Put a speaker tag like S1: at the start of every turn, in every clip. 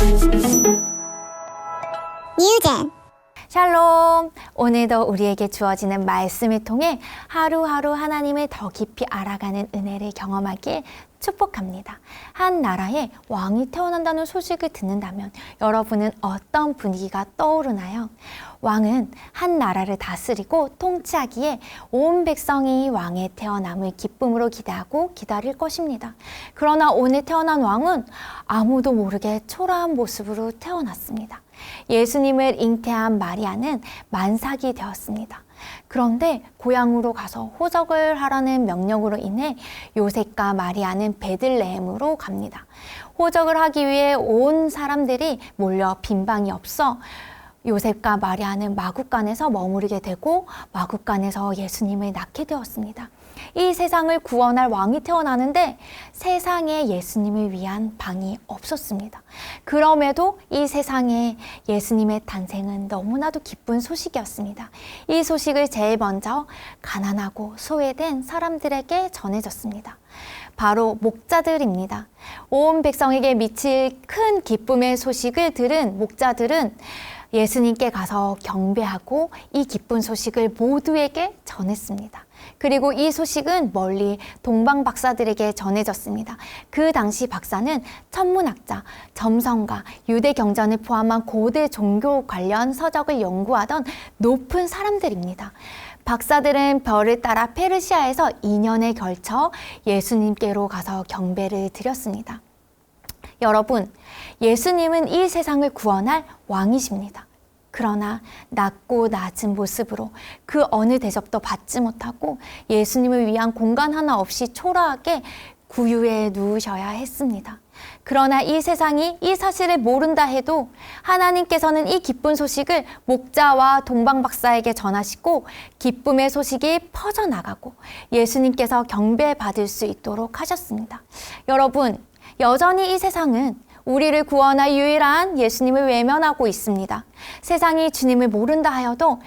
S1: 牛人。
S2: 샬롬! 오늘도 우리에게 주어지는 말씀을 통해 하루하루 하나님을 더 깊이 알아가는 은혜를 경험하길 축복합니다. 한 나라에 왕이 태어난다는 소식을 듣는다면 여러분은 어떤 분위기가 떠오르나요? 왕은 한 나라를 다스리고 통치하기에 온 백성이 왕의 태어남을 기쁨으로 기대하고 기다릴 것입니다. 그러나 오늘 태어난 왕은 아무도 모르게 초라한 모습으로 태어났습니다. 예수님을 잉태한 마리아는 만삭이 되었습니다. 그런데 고향으로 가서 호적을 하라는 명령으로 인해 요셉과 마리아는 베들레헴으로 갑니다. 호적을 하기 위해 온 사람들이 몰려 빈방이 없어 요셉과 마리아는 마국간에서 머무르게 되고 마국간에서 예수님을 낳게 되었습니다. 이 세상을 구원할 왕이 태어나는데 세상에 예수님을 위한 방이 없었습니다. 그럼에도 이 세상에 예수님의 탄생은 너무나도 기쁜 소식이었습니다. 이 소식을 제일 먼저 가난하고 소외된 사람들에게 전해졌습니다. 바로 목자들입니다. 온 백성에게 미칠 큰 기쁨의 소식을 들은 목자들은 예수님께 가서 경배하고 이 기쁜 소식을 모두에게 전했습니다. 그리고 이 소식은 멀리 동방 박사들에게 전해졌습니다. 그 당시 박사는 천문학자, 점성가, 유대 경전을 포함한 고대 종교 관련 서적을 연구하던 높은 사람들입니다. 박사들은 별을 따라 페르시아에서 2년에 걸쳐 예수님께로 가서 경배를 드렸습니다. 여러분, 예수님은 이 세상을 구원할 왕이십니다. 그러나 낮고 낮은 모습으로 그 어느 대접도 받지 못하고 예수님을 위한 공간 하나 없이 초라하게 구유에 누우셔야 했습니다. 그러나 이 세상이 이 사실을 모른다 해도 하나님께서는 이 기쁜 소식을 목자와 동방 박사에게 전하시고 기쁨의 소식이 퍼져나가고 예수님께서 경배받을 수 있도록 하셨습니다. 여러분, 여전히 이 세상은 우리를 구원할 유일한 예수님을 외면하고 있습니다. 세상이 주님을 모른다 하여도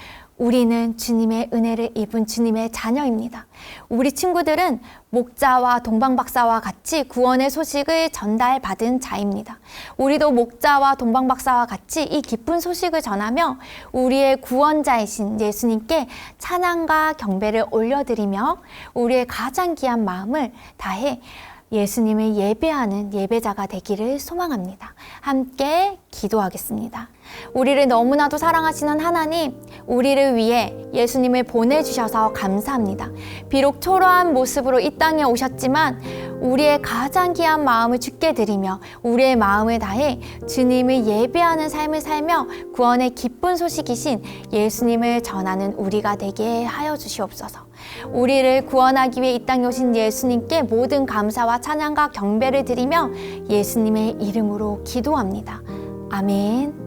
S2: 우리는 주님의 은혜를 입은 주님의 자녀입니다. 우리 친구들은 목자와 동방박사와 같이 구원의 소식을 전달받은 자입니다. 우리도 목자와 동방박사와 같이 이 기쁜 소식을 전하며 우리의 구원자이신 예수님께 찬양과 경배를 올려드리며 우리의 가장 귀한 마음을 다해 예수님을 예배하는 예배자가 되기를 소망합니다. 함께 기도하겠습니다. 우리를 너무나도 사랑하시는 하나님, 우리를 위해 예수님을 보내주셔서 감사합니다. 비록 초라한 모습으로 이 땅에 오셨지만 우리의 가장 귀한 마음을 주께 드리며 우리의 마음을 다해 주님을 예배하는 삶을 살며 구원의 기쁜 소식이신 예수님을 전하는 우리가 되게 하여 주시옵소서. 우리를 구원하기 위해 이 땅에 오신 예수님께 모든 감사와 찬양과 경배를 드리며 예수님의 이름으로 기도합니다. 아멘.